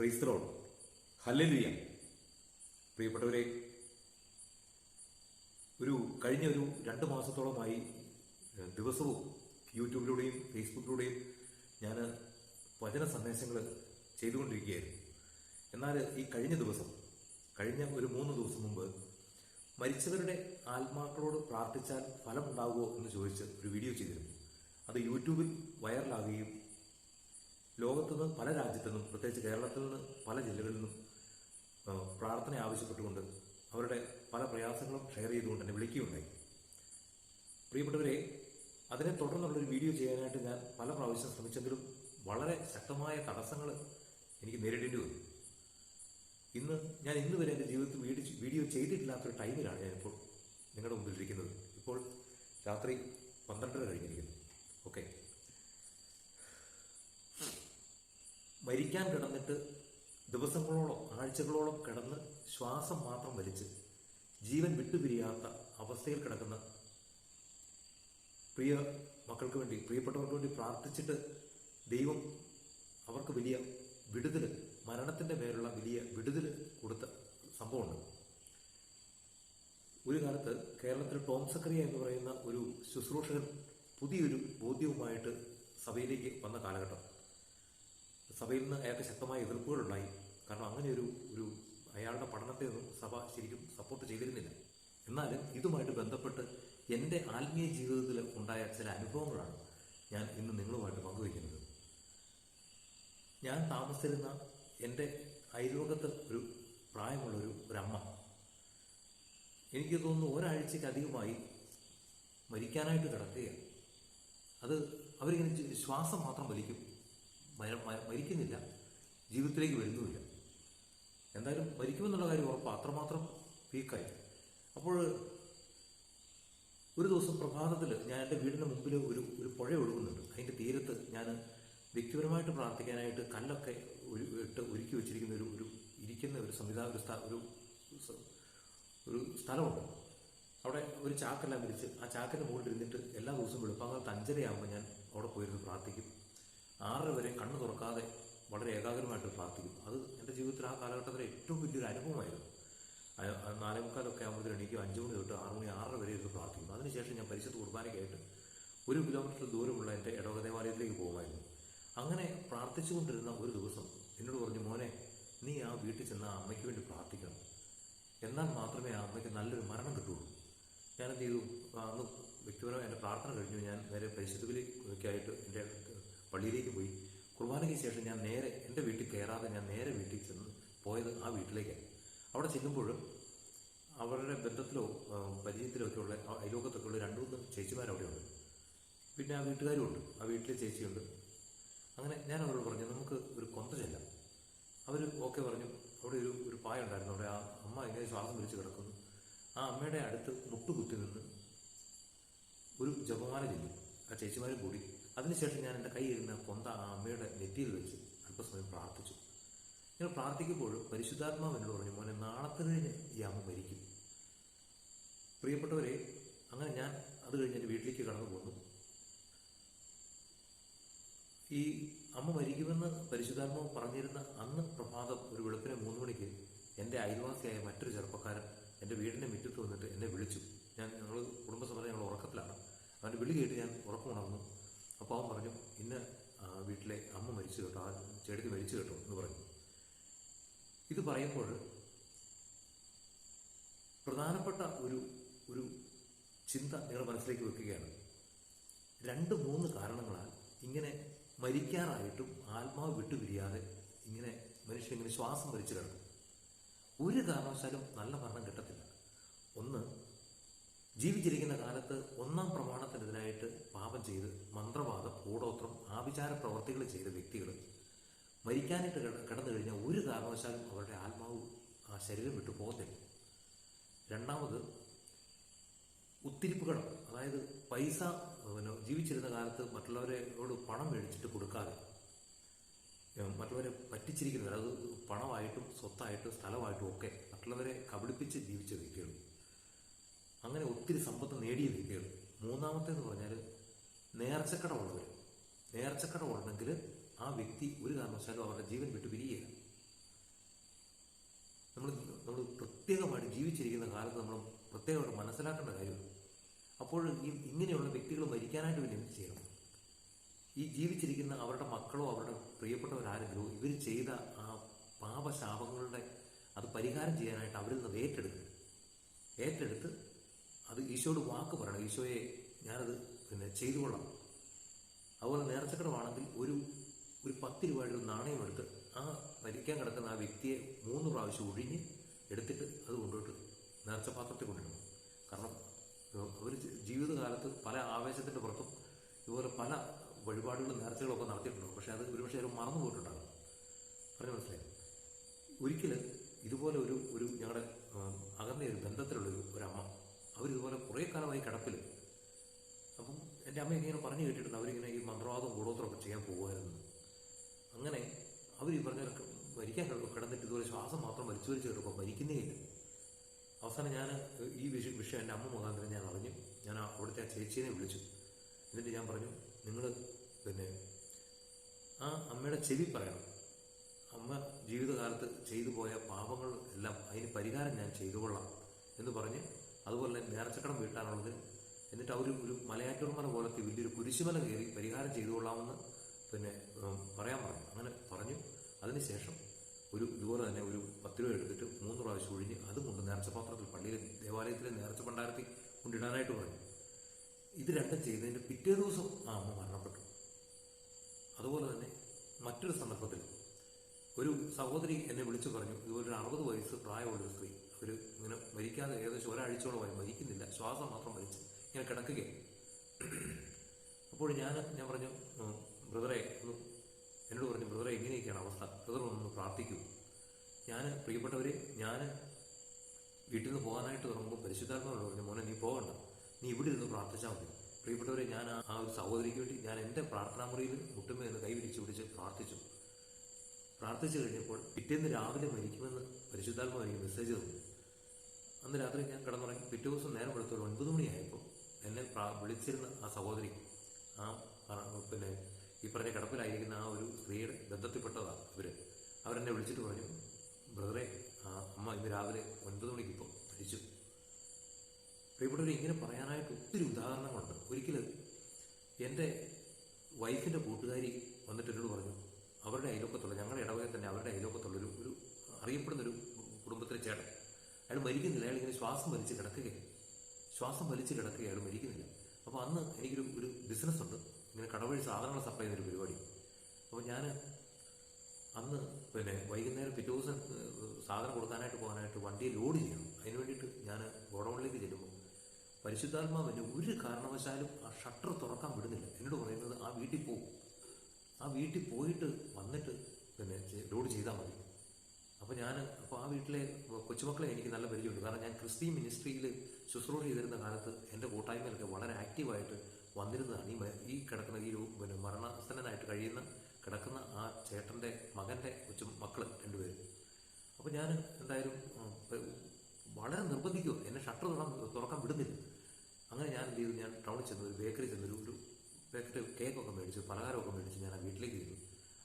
ക്രൈസ്തലോൺ ഹല്ലിയ പ്രിയപ്പെട്ടവരെ ഒരു കഴിഞ്ഞ ഒരു രണ്ട് മാസത്തോളമായി ദിവസവും യൂട്യൂബിലൂടെയും ഫേസ്ബുക്കിലൂടെയും ഞാൻ വചന സന്ദേശങ്ങൾ ചെയ്തുകൊണ്ടിരിക്കുകയായിരുന്നു. എന്നാൽ ഈ കഴിഞ്ഞ ദിവസം കഴിഞ്ഞ ഒരു മൂന്ന് ദിവസം മുമ്പ് മരിച്ചവരുടെ ആത്മാക്കളോട് പ്രാർത്ഥിച്ചാൽ ഫലം ഫലമുണ്ടാകുമോ എന്ന് ചോദിച്ച് ഒരു വീഡിയോ ചെയ്തിരുന്നു. അത് യൂട്യൂബിൽ വൈറലാകുകയും ലോകത്തുനിന്ന് പല രാജ്യത്തു നിന്നും പ്രത്യേകിച്ച് കേരളത്തിൽ നിന്ന് പല ജില്ലകളിൽ നിന്നും പ്രാർത്ഥന ആവശ്യപ്പെട്ടുകൊണ്ട് അവരുടെ പല പ്രയാസങ്ങളും ഷെയർ ചെയ്തുകൊണ്ട് തന്നെ വിളിക്കുകയുണ്ടായി. പ്രിയപ്പെട്ടവരെ അതിനെ തുടർന്നുള്ളൊരു വീഡിയോ ചെയ്യാനായിട്ട് ഞാൻ പല പ്രാവശ്യം ശ്രമിച്ചെങ്കിലും വളരെ ശക്തമായ തടസ്സങ്ങൾ എനിക്ക് നേരിടേണ്ടി വന്നു. ഇന്ന് ഞാൻ ഇന്ന് വരെ എന്റെ ജീവിതത്തിൽ വീഡിയോ വീഡിയോ ചെയ്തിട്ടില്ലാത്തൊരു ടൈമിലാണ് ഞാനിപ്പോൾ നിങ്ങളുടെ മുമ്പിലിരിക്കുന്നത് ഇപ്പോൾ രാത്രി പന്ത്രണ്ടര കഴിഞ്ഞിരിക്കുന്നു. ഓക്കെ മരിക്കാൻ കിടന്നിട്ട് ദിവസങ്ങളോളം ആഴ്ചകളോളം കിടന്ന് ശ്വാസം മാത്രം വലിച്ച് ജീവൻ വിട്ടുപിരിയാത്ത അവസ്ഥയിൽ കിടക്കുന്ന പ്രിയ മക്കൾക്ക് വേണ്ടി പ്രിയപ്പെട്ടവർക്ക് വേണ്ടി പ്രാർത്ഥിച്ചിട്ട് ദൈവം അവർക്ക് വലിയ വിടുതൽ മരണത്തിന്റെ പേരുള്ള വലിയ വിടുതൽ കൊടുത്ത സംഭവമുണ്ട്. ഒരു കാലത്ത് കേരളത്തിൽ ടോം സക്രിയ എന്ന് പറയുന്ന ഒരു ശുശ്രൂഷകൻ പുതിയൊരു ബോധ്യവുമായിട്ട് സഭയിലേക്ക് വന്ന കാലഘട്ടം. സഭയിൽ നിന്ന് അയാൾക്ക് ശക്തമായ എതിർപ്പുകളുണ്ടായി. കാരണം അങ്ങനെ ഒരു ഒരു അയാളുടെ പഠനത്തെ ഒന്നും സഭ ശരിക്കും സപ്പോർട്ട് ചെയ്തിരുന്നില്ല. എന്നാലും ഇതുമായിട്ട് ബന്ധപ്പെട്ട് എന്റെ ആത്മീയ ജീവിതത്തിൽ ഉണ്ടായ ചില അനുഭവങ്ങളാണ് ഞാൻ ഇന്ന് നിങ്ങളുമായിട്ട് പങ്കുവയ്ക്കുന്നത്. ഞാൻ താമസിച്ചിരുന്ന എന്റെ അയൽവകത്ത് ഒരു പ്രായമുള്ളൊരു ഒരമ്മ എനിക്ക് തോന്നുന്നു ഒരാഴ്ചയ്ക്ക് അധികമായി മരിക്കാനായിട്ട് കിടക്കുകയാണ്. അത് അവരിങ്ങനെ ശ്വാസം മാത്രം വലിക്കും. മരിക്കുന്നില്ല. ജീവിതത്തിലേക്ക് വരുന്നുമില്ല. എന്തായാലും മരിക്കുമെന്നുള്ള കാര്യം ഉറപ്പാണ് അത്രമാത്രം വീക്കായി അപ്പോൾ ഒരു ദിവസം പ്രഭാതത്തിൽ ഞാൻ എന്റെ വീടിന്റെ മുമ്പിൽ ഒരു ഒരു പുഴ ഒഴുകുന്നുണ്ട്. അതിന്റെ തീരത്ത് ഞാൻ വ്യക്തിപരമായിട്ട് പ്രാർത്ഥിക്കാനായിട്ട് കല്ലൊക്കെ ഒരു ഇട്ട് ഒരുക്കി വെച്ചിരിക്കുന്ന ഒരു ഒരു ഇരിക്കുന്ന ഒരു സംവിധാ ഒരു ഒരു ഒരു സ്ഥലമുണ്ട്. അവിടെ ഒരു ചാക്കെല്ലാം വിരിച്ച് ആ ചാക്കിന്റെ മുകളിൽ ഇരുന്നിട്ട് എല്ലാ ദിവസവും വെളുപ്പാകാലത്ത് അഞ്ചരയാകുമ്പോൾ ഞാൻ അവിടെ പോയിരുന്നു പ്രാർത്ഥിക്കും. ആറര വരെ കണ്ണ് തുറക്കാതെ വളരെ ഏകാഗ്രമായിട്ട് പ്രാർത്ഥിക്കും. അത് എന്റെ ജീവിതത്തിൽ ആ കാലഘട്ടത്തിലെ ഏറ്റവും വലിയൊരു അനുഭവമായിരുന്നു. നാലേ മുക്കാലൊക്കെ ആകുമ്പോഴത്തേക്ക് എനിക്ക് അഞ്ചു മണി തൊട്ട് ആറ് മണി ആറര വരെ ഇരുന്ന് പ്രാർത്ഥിക്കും. അതിനുശേഷം ഞാൻ പരിശുദ്ധ കുർബാനയ്ക്കായിട്ട് ഒരു കിലോമീറ്റർ ദൂരമുള്ള എന്റെ ഇടവക ദേവാലയത്തിലേക്ക് പോകുമായിരുന്നു. അങ്ങനെ പ്രാർത്ഥിച്ചുകൊണ്ടിരുന്ന ഒരു ദിവസം എന്നോട് പറഞ്ഞു മോനെ നീ ആ വീട്ടിൽ ചെന്ന അമ്മയ്ക്ക് വേണ്ടി പ്രാർത്ഥിക്കണം. എന്നാൽ മാത്രമേ ആ അമ്മയ്ക്ക് നല്ലൊരു മരണം കിട്ടുള്ളൂ ഞാനെന്ത് ചെയ്തു? അന്ന് വ്യക്തിപരമായി എന്റെ പ്രാർത്ഥന കഴിഞ്ഞു. ഞാൻ നേരെ പരിശുദ്ധത്തിലേക്കായിട്ട് എന്റെ പള്ളിയിലേക്ക് പോയി. കുർബാനയ്ക്ക് ശേഷം ഞാൻ നേരെ എന്റെ വീട്ടിൽ കയറാതെ ഞാൻ നേരെ വീട്ടിൽ ചെന്ന് പോയത് ആ വീട്ടിലേക്കാണ്. അവിടെ ചെല്ലുമ്പോഴും അവരുടെ ബന്ധത്തിലോ പരിചയത്തിലോ ഒക്കെ ഉള്ള ആ അയലോകത്തൊക്കെ ഉള്ള രണ്ടു മൂന്ന് ചേച്ചിമാർ അവിടെയുണ്ട് പിന്നെ ആ വീട്ടുകാരും ഉണ്ട്. ആ വീട്ടിലെ ചേച്ചിയുണ്ട്. അങ്ങനെ ഞാൻ അവരോട് പറഞ്ഞു നമുക്ക് ഒരു കൊന്ത ചെല്ലാം. അവർ ഓക്കെ പറഞ്ഞു അവിടെ ഒരു ഒരു പായ ഉണ്ടായിരുന്നു. അവിടെ ആ അമ്മ ഇങ്ങനെ ശ്വാസം പിടിച്ച് കിടക്കുന്നു. ആ അമ്മയുടെ അടുത്ത് മുട്ടുകുത്തി നിന്ന് ഒരു ജപമാല ചെല്ലി. ആ ചേച്ചിമാരും കൂടി അതിനുശേഷം ഞാൻ എന്റെ കയ്യിരുന്ന കൊന്ത ആ അമ്മയുടെ നെറ്റിയിൽ വെച്ച് അല്പസമയം പ്രാർത്ഥിച്ചു. ഞാൻ പ്രാർത്ഥിക്കുമ്പോഴും പരിശുദ്ധാത്മാവ് എന്നോട് പറഞ്ഞു മോനെ നാളത്തെ കഴിഞ്ഞ് ഈ അമ്മ മരിക്കും. പ്രിയപ്പെട്ടവരെ അങ്ങനെ ഞാൻ അത് കഴിഞ്ഞ് എന്റെ വീട്ടിലേക്ക് കടന്നു പോന്നു. ഈ അമ്മ മരിക്കുമെന്ന് പരിശുദ്ധാത്മാവ് പറഞ്ഞിരുന്ന അന്ന് പ്രഭാതം ഒരു വെളുപ്പിനെ മൂന്ന് മണിക്ക് എന്റെ അയൽവാസിയായ മറ്റൊരു ചെറുപ്പക്കാരൻ എന്റെ വീടിന്റെ മുറ്റത്ത് വന്നിട്ട് എന്നെ വിളിച്ചു. ഞാൻ ഞങ്ങൾ കുടുംബസമരം ഞങ്ങൾ ഉറക്കത്തിലാണ്. അവന്റെ വിളി കേട്ട് ഞാൻ ഉറക്കമുണർന്നു. അപ്പോൾ അവൻ പറഞ്ഞു ഇന്ന് വീട്ടിലെ അമ്മ മരിച്ചു കേട്ടോ ആ ചെടിക്ക് മരിച്ചു കേട്ടോ എന്ന് പറഞ്ഞു. ഇത് പറയുമ്പോൾ പ്രധാനപ്പെട്ട ഒരു ഒരു ചിന്ത നിങ്ങളുടെ മനസ്സിലേക്ക് വെക്കുകയാണ്. രണ്ട് മൂന്ന് കാരണങ്ങളാൽ ഇങ്ങനെ മരിക്കാറായിട്ടും ആത്മാവ് വിട്ടുപിരിയാതെ ഇങ്ങനെ മനുഷ്യൻ ഇങ്ങനെ ശ്വാസം വലിച്ചു കിടക്കും. ഒരു കാരണവശാലും നല്ല മരണം കിട്ടത്തില്ല. ഒന്ന് ജീവിച്ചിരിക്കുന്ന കാലത്ത് ഒന്നാം പ്രമാണത്തിനെതിരായിട്ട് പാപം ചെയ്ത് മന്ത്രവാദം കൂടോത്രം ആഭിചാര പ്രവർത്തികൾ ചെയ്ത വ്യക്തികൾ മരിക്കാനായിട്ട് കടന്നു കഴിഞ്ഞാൽ ഒരു കാരണവശാലും അവരുടെ ആത്മാവ് ആ ശരീരം വിട്ടു പോകത്തില്ല. രണ്ടാമത് ഉത്തിരിപ്പുകടം അതായത് പൈസ പിന്നെ ജീവിച്ചിരുന്ന കാലത്ത് മറ്റുള്ളവരോട് പണം മേടിച്ചിട്ട് കൊടുക്കാതെ മറ്റുള്ളവരെ പറ്റിച്ചിരിക്കുന്നത് അത് പണമായിട്ടും സ്വത്തായിട്ടും സ്ഥലമായിട്ടും ഒക്കെ മറ്റുള്ളവരെ കബളിപ്പിച്ച് ജീവിച്ച വ്യക്തികൾ. അങ്ങനെ ഒത്തിരി സമ്പത്ത് നേടിയ വ്യക്തികൾ. മൂന്നാമത്തേന്ന് പറഞ്ഞാൽ നേർച്ചക്കടമുള്ളവർ നേർച്ചക്കടമുണ്ടെങ്കിൽ ആ വ്യക്തി ഒരു കാരണവശാലും അവരുടെ ജീവൻ വിട്ടു പിരിയുകയില്ല. പ്രത്യേകമായിട്ട് ജീവിച്ചിരിക്കുന്ന കാലത്ത് നമ്മൾ പ്രത്യേകമായിട്ട് മനസ്സിലാക്കേണ്ട കാര്യമാണ് അപ്പോൾ ഈ ഇങ്ങനെയുള്ള വ്യക്തികൾ മരിക്കാനായിട്ട് പിന്നെ ചെയ്യണം? ഈ ജീവിച്ചിരിക്കുന്ന അവരുടെ മക്കളോ അവരുടെ പ്രിയപ്പെട്ടവരാരെങ്കിലോ ഇവർ ചെയ്ത ആ പാപശാപങ്ങളുടെ അത് പരിഹാരം ചെയ്യാനായിട്ട് അവരിൽ നിന്ന് ഏറ്റെടുക്കുക ഏറ്റെടുത്ത് അത് ഈശോയോട് വാക്ക് പറയണം. ഈശോയെ ഞാനത് പിന്നെ ചെയ്തു ചെയ്തുകൊള്ളാം. അതുപോലെ നേർച്ചക്കടമാണെങ്കിൽ ഒരു ഒരു പത്ത് രൂപയുടെ ഒരു നാണയം എടുത്ത് ആ മരിക്കാൻ കിടക്കുന്ന ആ വ്യക്തിയെ മൂന്ന് പ്രാവശ്യം ഒഴിഞ്ഞ് എടുത്തിട്ട് അത് കൊണ്ടുപോയിട്ട് നേർച്ചപാത്രത്തിൽ കൊണ്ടിടണം. കാരണം അവർ ജീവിതകാലത്ത് പല ആവേശത്തിന്റെ പുറത്തും ഇതുപോലെ പല വഴിപാടുകളും നേർച്ചകളൊക്കെ നടത്തിയിട്ടുണ്ട്. പക്ഷേ അത് ഒരുപക്ഷെ അവർ മറന്നു പോയിട്ടുണ്ടാകും. പറഞ്ഞു മനസ്സിലായി? ഒരിക്കൽ ഇതുപോലെ ഒരു ഒരു ഞങ്ങളുടെ അകന്ന ഒരു ബന്ധത്തിലുള്ള ഒരു അമ്മ അവരിതുപോലെ കുറേ കാലമായി കിടപ്പിൽ അപ്പം എന്റെ അമ്മ ഇങ്ങനെ പറഞ്ഞു കേട്ടിട്ടുണ്ട്. അവരിങ്ങനെ ഈ മന്ത്രവാദം കൂടോത്രമൊക്കെ ചെയ്യാൻ പോകുമായിരുന്നു. അങ്ങനെ അവർ ഈ പറഞ്ഞ മരിക്കാൻ കിട- കിടന്നിട്ട് ഇതുപോലെ ശ്വാസം മാത്രം വലിച്ചു വലിച്ചു കിടക്കുമ്പോൾ മരിക്കുന്നേ ഇല്ല അവസാനം ഞാൻ ഈ വിഷയം വിഷയം എന്റെ അമ്മ മുഖാന്തരം ഞാൻ അറിഞ്ഞു. ഞാൻ അവിടുത്തെ ആ ചേച്ചീനെ വിളിച്ചു. എന്നിട്ട് ഞാൻ പറഞ്ഞു നിങ്ങൾ പിന്നെ ആ അമ്മയുടെ ചെവി പറയണം അമ്മ ജീവിതകാലത്ത് ചെയ്തു പോയ പാപങ്ങൾ എല്ലാം അതിന് പരിഹാരം ഞാൻ ചെയ്തുകൊള്ളാം എന്ന് പറഞ്ഞ് അതുപോലെ തന്നെ നേർച്ചക്കടം വീട്ടാനുള്ളത്. എന്നിട്ട് അവർ ഒരു മലയാറ്റൂർമല പോലത്തെ വലിയൊരു കുരിശുമല കയറി പരിഹാരം ചെയ്തുകൊള്ളാമെന്ന് പിന്നെ പറയാൻ പറഞ്ഞു. അങ്ങനെ പറഞ്ഞു. അതിനുശേഷം ഒരു ഇതുപോലെ തന്നെ ഒരു പത്ത് രൂപ എടുത്തിട്ട് മൂന്ന് പ്രാവശ്യം ഒഴിഞ്ഞ് അതും കൊണ്ട് നേർച്ചപാത്രത്തിൽ പള്ളിയിൽ ദേവാലയത്തിലെ നേർച്ച പണ്ടാരത്തിൽ കൊണ്ടിടാനായിട്ട് പറഞ്ഞു. ഇത് രണ്ടും ചെയ്തതിന്റെ പിറ്റേ ദിവസം ആ അമ്മ മരണപ്പെട്ടു. അതുപോലെ തന്നെ മറ്റൊരു സന്ദർഭത്തിൽ ഒരു സഹോദരി എന്നെ വിളിച്ചു പറഞ്ഞു ഇതുപോലെ ഒരു അറുപത് വയസ്സ് പ്രായമുള്ള സ്ത്രീ അവർ ഇങ്ങനെ മരിക്കാതെ ഏകദേശം ഒരാഴ്ചയോളമായി മരിക്കുന്നില്ല. ശ്വാസം മാത്രം മരിച്ച് ഇങ്ങനെ കിടക്കുകയാണ്. അപ്പോൾ ഞാൻ ഞാൻ പറഞ്ഞു ബ്രദറെ ഒന്ന് എന്നോട് പറഞ്ഞു ബ്രദറെ എങ്ങനെയൊക്കെയാണ് അവസ്ഥ. ബ്രദർ ഒന്ന് പ്രാർത്ഥിക്കൂ. ഞാൻ പ്രിയപ്പെട്ടവരെ ഞാൻ വീട്ടിൽ നിന്ന് പോകാനായിട്ട് തുടങ്ങുമ്പോൾ പരിശുദ്ധാത്മാവോട് പറഞ്ഞു മോനെ നീ പോകണ്ട. നീ ഇവിടെ ഇരുന്ന് പ്രാർത്ഥിച്ചാൽ മതി. പ്രിയപ്പെട്ടവരെ ഞാൻ ആ- ഒരു സഹോദരിക്ക് വേണ്ടി ഞാൻ എന്റെ പ്രാർത്ഥനാ മുറിയിൽ മുട്ടുമേ എന്ന് കൈവിരിച്ച് പിടിച്ച് പ്രാർത്ഥിച്ചു. പ്രാർത്ഥിച്ചു കഴിഞ്ഞപ്പോൾ പിറ്റേന്ന് രാവിലെ മരിക്കുമെന്ന് പരിശുദ്ധാത്മാവ് എനിക്ക് മെസ്സേജ് തന്നു. അന്ന് രാത്രി ഞാൻ കിടന്നുറങ്ങി. പിറ്റേ ദിവസം നേരം വെളുത്ത ഒരു ഒൻപത് മണിയായപ്പോൾ എന്നെ വിളിച്ചിരുന്ന ആ സഹോദരി ആ പിന്നെ ഈ പറഞ്ഞ കിടപ്പിലായിരിക്കുന്ന ആ ഒരു സ്ത്രീയുടെ ബന്ധത്തിൽപ്പെട്ടതാണ് ഇവർ. അവരെന്നെ വിളിച്ചിട്ട് പറഞ്ഞു ബ്രദറെ ആ അമ്മ ഇന്ന് രാവിലെ ഒൻപത് മണിക്ക് ഇപ്പോൾ മരിച്ചു. പ്രിയപ്പെട്ടവർ ഇങ്ങനെ പറയാനായിട്ട് ഒത്തിരി ഉദാഹരണങ്ങളുണ്ട്. ഒരിക്കൽ എന്റെ വൈഫിന്റെ കൂട്ടുകാരി വന്നിട്ട് എന്നോട് പറഞ്ഞു അവരുടെ അയലോക്കത്തുള്ള ഞങ്ങളുടെ ഇടവകയിൽ തന്നെ അവരുടെ അയലോക്കത്തുള്ള ഒരു ഒരു അറിയപ്പെടുന്ന ഒരു കുടുംബത്തിലെ ചേട്ടൻ അയാൾ മരിക്കുന്നില്ല. അയാൾ ഇങ്ങനെ ശ്വാസം വലിച്ച് കിടക്കുകയാണ് ശ്വാസം വലിച്ച് കിടക്കുക അയാൾ മരിക്കുന്നില്ല. അപ്പോൾ അന്ന് എനിക്കൊരു ഒരു ബിസിനസ് ഉണ്ട്. ഇങ്ങനെ കടവഴി സാധനങ്ങൾ സപ്ലൈ ചെയ്യുന്ന ഒരു പരിപാടി. അപ്പോൾ ഞാൻ അന്ന് പിന്നെ വൈകുന്നേരം പിറ്റേ ദിവസം സാധനം കൊടുക്കാനായിട്ട് പോകാനായിട്ട് വണ്ടിയെ ലോഡ് ചെയ്യണം അതിന് വേണ്ടിയിട്ട് ഞാൻ ഗോഡൗണിലേക്ക് ചെല്ലുമ്പോൾ പരിശുദ്ധാത്മാവിന് ഒരു കാരണവശാലും ആ ഷട്ടർ തുറക്കാൻ വിടുന്നില്ല. എന്നോട് പറയുന്നത് ആ വീട്ടിൽ പോകും ആ വീട്ടിൽ പോയിട്ട് വന്നിട്ട് പിന്നെ ലോഡ് ചെയ്താൽ മതി. അപ്പോൾ ഞാൻ അപ്പോൾ ആ വീട്ടിലെ കൊച്ചുമക്കളെ എനിക്ക് നല്ല പരിചയമുണ്ട്. കാരണം ഞാൻ ക്രിസ്ത്യൻ മിനിസ്ട്രിയിൽ ശുശ്രൂഷ ചെയ്തിരുന്ന കാലത്ത് എന്റെ കൂട്ടായ്മയിലൊക്കെ വളരെ ആക്റ്റീവായിട്ട് വന്നിരുന്നതാണ്. ഈ ഈ കിടക്കുന്ന ഈ പിന്നെ മരണസ്ഥനായിട്ട് കഴിയുന്ന കിടക്കുന്ന ആ ചേട്ടന്റെ മകന്റെ കൊച്ചു മക്കൾ രണ്ടുപേരും. അപ്പോൾ ഞാൻ എന്തായാലും വളരെ നിർബന്ധിക്കുക എന്നെ ഷട്ടർ തുറക്കാൻ തുറക്കാൻ വിടുന്നില്ല. അങ്ങനെ ഞാൻ എന്ത് ചെയ്തു? ഞാൻ ടൗണിൽ ചെന്ന് ഒരു ബേക്കറി ചെന്ന് ഒരു ബേക്കറി കേക്കൊക്കെ മേടിച്ചു പലഹാരമൊക്കെ മേടിച്ച് ഞാൻ ആ വീട്ടിലേക്ക് ചെന്നു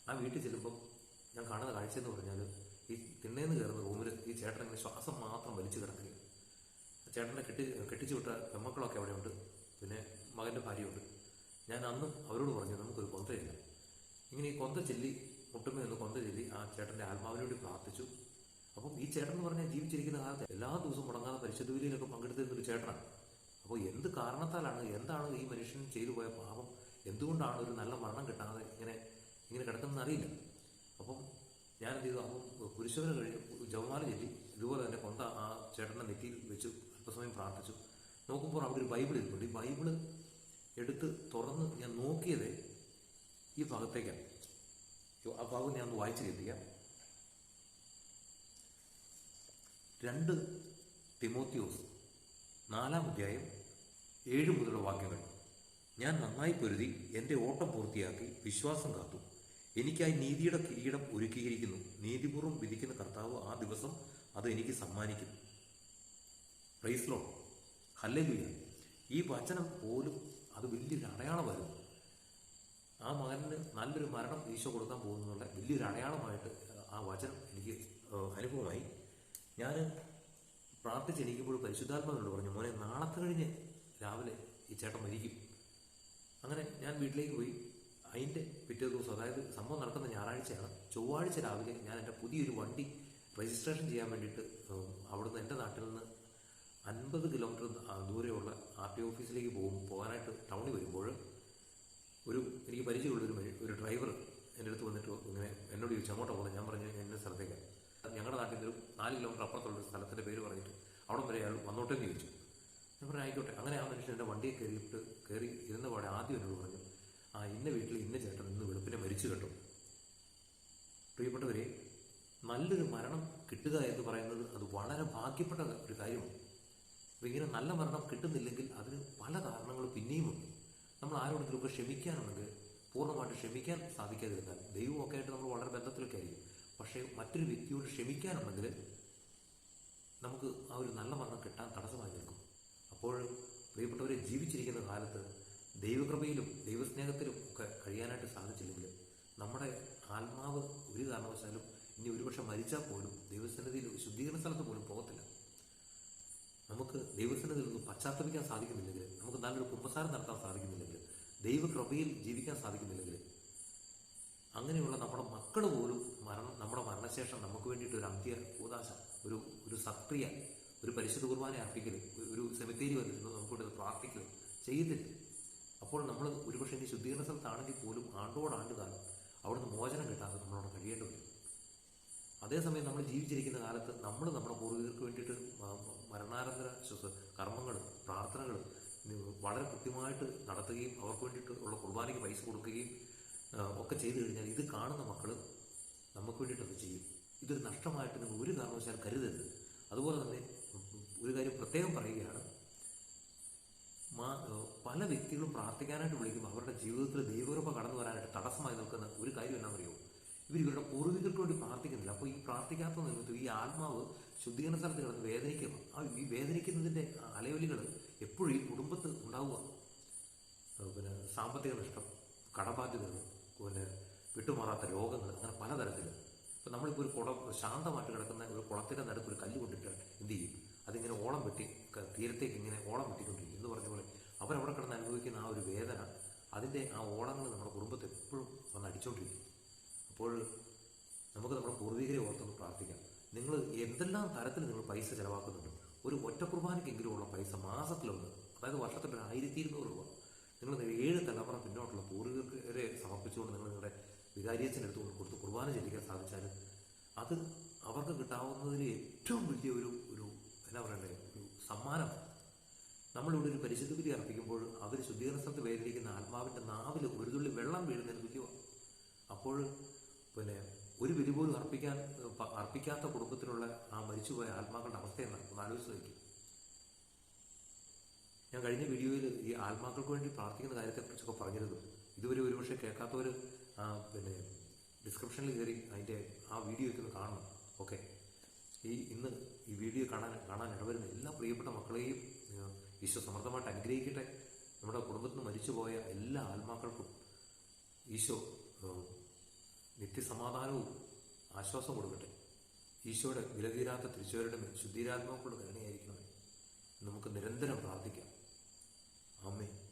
ആ വീട്ടിൽ ചെല്ലുമ്പോൾ ഞാൻ കാണുന്ന കാഴ്ച എന്ന് പറഞ്ഞാൽ ഈ തിണ്ണേന്ന് കയറുന്ന റൂമിൽ ഈ ചേട്ടൻ ഇങ്ങനെ ശ്വാസം മാത്രം വലിച്ചു കിടക്കുകയാണ് ചേട്ടനെ കെട്ടി കെട്ടിച്ചു വിട്ട പെമ്മക്കളൊക്കെ അവിടെയുണ്ട്. പിന്നെ മകന്റെ ഭാര്യയുണ്ട്. ഞാൻ അന്നും അവരോട് പറഞ്ഞു നമുക്കൊരു കൊന്തയില്ല ഇങ്ങനെ ഈ കൊന്ത ചെല്ലി മുട്ടുമേ ഒന്ന് കൊന്ത ചെല്ലി ആ ചേട്ടന്റെ ആത്മാവിനോട് പ്രാർത്ഥിച്ചു. അപ്പം ഈ ചേട്ടൻ എന്ന് പറഞ്ഞാൽ ജീവിച്ചിരിക്കുന്ന കാലത്ത് എല്ലാ ദിവസവും മുടങ്ങാതെ പരിശുദ്ധ പങ്കെടുത്തിരുന്ന ഒരു ചേട്ടനാണ് അപ്പോൾ എന്ത് കാരണത്താലാണ് എന്താണ് ഈ മനുഷ്യൻ ചെയ്തു പോയ പാപം? എന്തുകൊണ്ടാണ് ഒരു നല്ല മരണം കിട്ടാതെ ഇങ്ങനെ ഇങ്ങനെ കിടക്കുന്നതെന്ന് അറിയില്ല. അപ്പം ഞാൻ എന്ത് ചെയ്തു അപ്പം കുരിശോധന കഴിഞ്ഞ് ജവമാല ചൊല്ലി ഇതുപോലെ തന്നെ കൊന്ത ആ ചേട്ടന്റെ നെറ്റിയിൽ വെച്ച് അല്പസമയം പ്രാർത്ഥിച്ചു. നോക്കുമ്പോൾ അവിടെ ഒരു ബൈബിൾ ഇരിപ്പുണ്ട്. ഈ ബൈബിൾ എടുത്ത് തുറന്ന് ഞാൻ നോക്കിയത് ഈ ഭാഗത്തേക്കാണ്. ആ ഭാഗം ഞാൻ ഒന്ന് വായിച്ചു കേൾപ്പിക്കാം. രണ്ട് തിമോത്തിയോസ് നാലാം അധ്യായം ഏഴ് മുതലുള്ള വാക്യങ്ങൾ. ഞാൻ നന്നായി പൊരുതി എന്റെ ഓട്ടം പൂർത്തിയാക്കി വിശ്വാസം കാത്തു. എനിക്കായി നീതിയുടെ കിരീടം ഒരുക്കിയിരിക്കുന്നു. നീതിപൂർവം വിധിക്കുന്ന കർത്താവ് ആ ദിവസം അത് എനിക്ക് സമ്മാനിക്കും പ്രൈസ്ലോ ഹല്ലേലൂയ. ഈ വചനം പോലും അത് വലിയൊരു അടയാളമായിരുന്നു. ആ മകന് നല്ലൊരു മരണം ഈശോ കൊടുക്കാൻ പോകുന്നുള്ള വലിയൊരു അടയാളമായിട്ട് ആ വചനം എനിക്ക് അനുഭവമായി. ഞാൻ പ്രാർത്ഥിച്ചെണീക്കുമ്പോൾ പരിശുദ്ധാത്മാവിനോട് പറഞ്ഞു മോനെ നാളത്തെ കഴിഞ്ഞ് രാവിലെ ഈ ചേട്ടൻ മരിക്കും. അങ്ങനെ ഞാൻ വീട്ടിലേക്ക് പോയി. അതിന്റെ പിറ്റേ ദിവസം അതായത് സംഭവം നടക്കുന്ന ഞായറാഴ്ചയാണ്. ചൊവ്വാഴ്ച രാവിലെ ഞാൻ എന്റെ പുതിയൊരു വണ്ടി രജിസ്ട്രേഷൻ ചെയ്യാൻ വേണ്ടിയിട്ട് അവിടുന്ന് എന്റെ നാട്ടിൽ നിന്ന് അൻപത് കിലോമീറ്റർ ദൂരെയുള്ള ആർ ടി ഓഫീസിലേക്ക് പോകും. പോകാനായിട്ട് ടൗണിൽ വരുമ്പോൾ ഒരു എനിക്ക് പരിചയമുള്ളൊരു ഒരു ഡ്രൈവർ എന്റെ അടുത്ത് വന്നിട്ട് ഇങ്ങനെ എന്നോട് ചോദിച്ചു അങ്ങോട്ട് പോകുന്നത് ഞാൻ പറഞ്ഞു എന്റെ സ്ഥലത്തേക്ക്. ഞങ്ങളുടെ നാട്ടിൽ ഒരു നാല് കിലോമീറ്റർ അപ്പുറത്തുള്ള സ്ഥലത്തിന്റെ പേര് പറഞ്ഞിട്ട് അവിടെ വരെ അയാൾ വന്നോട്ടെ എന്ന് ചോദിച്ചു. ഞാൻ പറഞ്ഞു ആയിക്കോട്ടെ. അങ്ങനെ ആ മനുഷ്യൻ എന്റെ വണ്ടിയെ കയറിയിട്ട് കയറി ഇരുന്ന പാടെ ആദ്യം എന്നോട് പറഞ്ഞു ആ ഇന്ന വീട്ടിൽ ഇന്ന ചേട്ടൻ ഇന്ന് വെളുപ്പിനെ മരിച്ചു കേട്ടോ. പ്രിയപ്പെട്ടവരെ നല്ലൊരു മരണം കിട്ടുക എന്ന് പറയുന്നത് അത് വളരെ ഭാഗ്യപ്പെട്ട ഒരു കാര്യമാണ്. ഇങ്ങനെ നല്ല മരണം കിട്ടുന്നില്ലെങ്കിൽ അതിന് പല കാരണങ്ങൾ പിന്നെയുമുണ്ട്. നമ്മൾ ആരോടെങ്കിലുമൊക്കെ ക്ഷമിക്കാനുണ്ടെങ്കിൽ പൂർണമായിട്ട് ക്ഷമിക്കാൻ സാധിക്കാതിരുന്നാൽ ദൈവമൊക്കെ ആയിട്ട് നമ്മൾ വളരെ ബന്ധത്തിലൊക്കെ ആയിരിക്കും. പക്ഷേ മറ്റൊരു വ്യക്തിയോട് ക്ഷമിക്കാനുണ്ടെങ്കിൽ നമുക്ക് ആ ഒരു നല്ല മരണം കിട്ടാൻ തടസ്സമായി നിൽക്കും. അപ്പോൾ പ്രിയപ്പെട്ടവരെ ജീവിച്ചിരിക്കുന്ന കാലത്ത് ദൈവകൃപയിലും ദൈവസ്നേഹത്തിലും ഒക്കെ കഴിയാനായിട്ട് സാധിച്ചില്ലെങ്കിൽ നമ്മുടെ ആത്മാവ് ഒരു കാരണവശാലും ഇനി ഒരുപക്ഷെ മരിച്ചാൽ പോലും ദൈവസന്നിധിയിൽ ശുദ്ധീകരണ സ്ഥലത്ത് പോലും പോകത്തില്ല. നമുക്ക് ദൈവസന്നിധിയിൽ നിന്ന് പശ്ചാത്തപിക്കാൻ സാധിക്കുന്നില്ലെങ്കിൽ നമുക്ക് നല്ലൊരു കുമ്പസാരം നടത്താൻ സാധിക്കുന്നില്ലെങ്കിൽ ദൈവകൃപയിൽ ജീവിക്കാൻ സാധിക്കുന്നില്ലെങ്കിൽ അങ്ങനെയുള്ള നമ്മുടെ മക്കൾ പോലും മരണം നമ്മുടെ മരണശേഷം നമുക്ക് വേണ്ടിയിട്ട് ഒരു അന്ത്യ ഉദാശ ഒരു ഒരു സക്രിയ ഒരു പരിശുദ്ധ കുർബാന അർപ്പിക്കലും ഒരു സെമിത്തേരി വന്നിരുന്നു നമുക്ക് വേണ്ടി പ്രാർത്ഥിക്കലും ചെയ്തില്ല അപ്പോൾ നമ്മൾ ഒരുപക്ഷെ ഇനി ശുദ്ധീകരണ സ്ഥലത്താണെങ്കിൽ പോലും ആണ്ടോടാണ്ട് കാലം അവിടുന്ന് മോചനം കിട്ടാതെ നമ്മളോട് കഴിയേണ്ടി വരും. അതേസമയം നമ്മൾ ജീവിച്ചിരിക്കുന്ന കാലത്ത് നമ്മൾ നമ്മുടെ പൂർവികർക്ക് വേണ്ടിയിട്ട് മരണാനന്തര കർമ്മങ്ങൾ ഇത് വളരെ കൃത്യമായിട്ട് നടത്തുകയും അവർക്ക് വേണ്ടിയിട്ട് ഉള്ള കുർബാനയ്ക്ക് പൈസ കൊടുക്കുകയും ഒക്കെ ചെയ്തു കഴിഞ്ഞാൽ ഇത് കാണുന്ന മക്കൾ നമുക്ക് വേണ്ടിയിട്ട് അത് ചെയ്യും. ഇതൊരു നഷ്ടമായിട്ട് നിങ്ങൾ ഒരു കാരണവശാലും കരുതരുത്. അതുപോലെ തന്നെ ഒരു കാര്യം പ്രത്യേകം പറയുകയാണ്. പല വ്യക്തികളും പ്രാർത്ഥിക്കാനായിട്ട് വിളിക്കുമ്പോൾ അവരുടെ ജീവിതത്തിൽ ദൈവകൃപ കടന്നു വരാനായിട്ട് തടസ്സമായി നിൽക്കുന്ന ഒരു കാര്യം എന്നാണെന്നറിയോ ഇവർ ഇവരുടെ പൂർവികർക്ക് വേണ്ടി പ്രാർത്ഥിക്കുന്നില്ല. അപ്പോൾ ഈ പ്രാർത്ഥിക്കാത്ത നിമിത്തം ഈ ആത്മാവ് ശുദ്ധീകരണ സ്ഥലത്ത് കിടന്ന് വേദനിക്കുന്നു ആ ഈ വേദനിക്കുന്നതിന്റെ അലയൊലികൾ എപ്പോഴും ഈ കുടുംബത്ത് ഉണ്ടാവുക. പിന്നെ സാമ്പത്തിക നഷ്ടം കടബാധ്യതകൾ പിന്നെ വിട്ടുമാറാത്ത രോഗങ്ങൾ അങ്ങനെ പലതരത്തിൽ ഇപ്പം നമ്മളിപ്പോൾ ഒരു കുളം ശാന്തമായിട്ട് കിടക്കുന്ന ഒരു കുളത്തിന്റെ നടുക്ക് ഒരു കല്ല് കൊണ്ടിട്ട് എന്ത് ചെയ്യും? അതിങ്ങനെ ഓളം വെട്ടി തീരത്തേക്ക് ഇങ്ങനെ ഓളം വെട്ടിക്കൊണ്ടിരിക്കും എന്ന് പറഞ്ഞ പോലെ അവരവിടെ കിടന്ന് അനുഭവിക്കുന്ന ആ ഒരു വേദന അതിന്റെ ആ ഓളങ്ങൾ നമ്മുടെ കുടുംബത്തെ എപ്പോഴും വന്ന് അടിച്ചുകൊണ്ടിരിക്കും അപ്പോൾ നമുക്ക് നമ്മുടെ പൂർവികരെ ഓർത്തൊന്ന് പ്രാർത്ഥിക്കാം. നിങ്ങൾ എന്തെല്ലാം തരത്തിൽ നിങ്ങൾ പൈസ ചിലവാക്കുന്നുണ്ട്? ഒരു ഒറ്റ കുർബാനയ്ക്കെങ്കിലും ഉള്ള പൈസ മാസത്തിലൊന്ന് അതായത് വർഷത്തിൽ ഒരു ആയിരത്തി ഇരുന്നൂറ് രൂപ. നിങ്ങൾ ഏഴ് തലമുറ പിന്നോട്ടുള്ള പൂർവികരെ സമർപ്പിച്ചുകൊണ്ട് നിങ്ങൾ നിങ്ങളുടെ വികാരിയച്ഛന്റെ കൊണ്ട് കൊടുത്ത് കുർബാന ചെല്ലിക്കാൻ സാധിച്ചാൽ അത് അവർക്ക് കിട്ടാവുന്നതിൽ ഏറ്റവും വലിയ ഒരു ഒരു എന്താ പറയണ്ടേ ഒരു സമ്മാനമാണ്. നമ്മളിവിടെ ഒരു പരിശുദ്ധ ബലി അർപ്പിക്കുമ്പോൾ അവർ ശുദ്ധീകരണ സ്ഥലത്ത് വേദനിക്കുന്ന ആത്മാവിന്റെ നാവിൽ ഒരു തുള്ളി വെള്ളം വീഴുന്നതിന് തുല്യമാണ് അപ്പോൾ പിന്നെ ഒരു ബലി പോലും അർപ്പിക്കാൻ അർപ്പിക്കാത്ത കുടുംബത്തിലുള്ള ആ മരിച്ചുപോയ ആത്മാക്കളുടെ അവസ്ഥ എന്നാണ് ആലോചിച്ച് നോക്കി. ഞാൻ കഴിഞ്ഞ വീഡിയോയിൽ ഈ ആത്മാക്കൾക്ക് വേണ്ടി പ്രാർത്ഥിക്കുന്ന കാര്യത്തെക്കുറിച്ചൊക്കെ പറഞ്ഞിരുന്നു. ഇതുവരെ ഒരുപക്ഷെ കേൾക്കാത്തവർ പിന്നെ ഡിസ്ക്രിപ്ഷനിൽ കയറി അതിന്റെ ആ വീഡിയോ ഒക്കെ കാണണം. ഓക്കെ ഈ ഇന്ന് ഈ വീഡിയോ കാണാൻ കാണാൻ ഇടവരുന്ന എല്ലാ പ്രിയപ്പെട്ട മക്കളെയും ഈശോ സമർത്ഥമായിട്ട് അനുഗ്രഹിക്കട്ടെ. നമ്മുടെ കുടുംബത്തിൽ നിന്ന് മരിച്ചുപോയ എല്ലാ ആത്മാക്കൾക്കും ഈശോ നിത്യസമാധാനവും ആശ്വാസം കൊടുക്കട്ടെ. ഈശോയുടെ വിലതീരാത്ത തിരിച്ചുവരുടെ ശുദ്ധീരാത്മാക്കളുടെ കരുണയായിരിക്കണമേ. നമുക്ക് നിരന്തരം പ്രാർത്ഥിക്കാം. ആമേ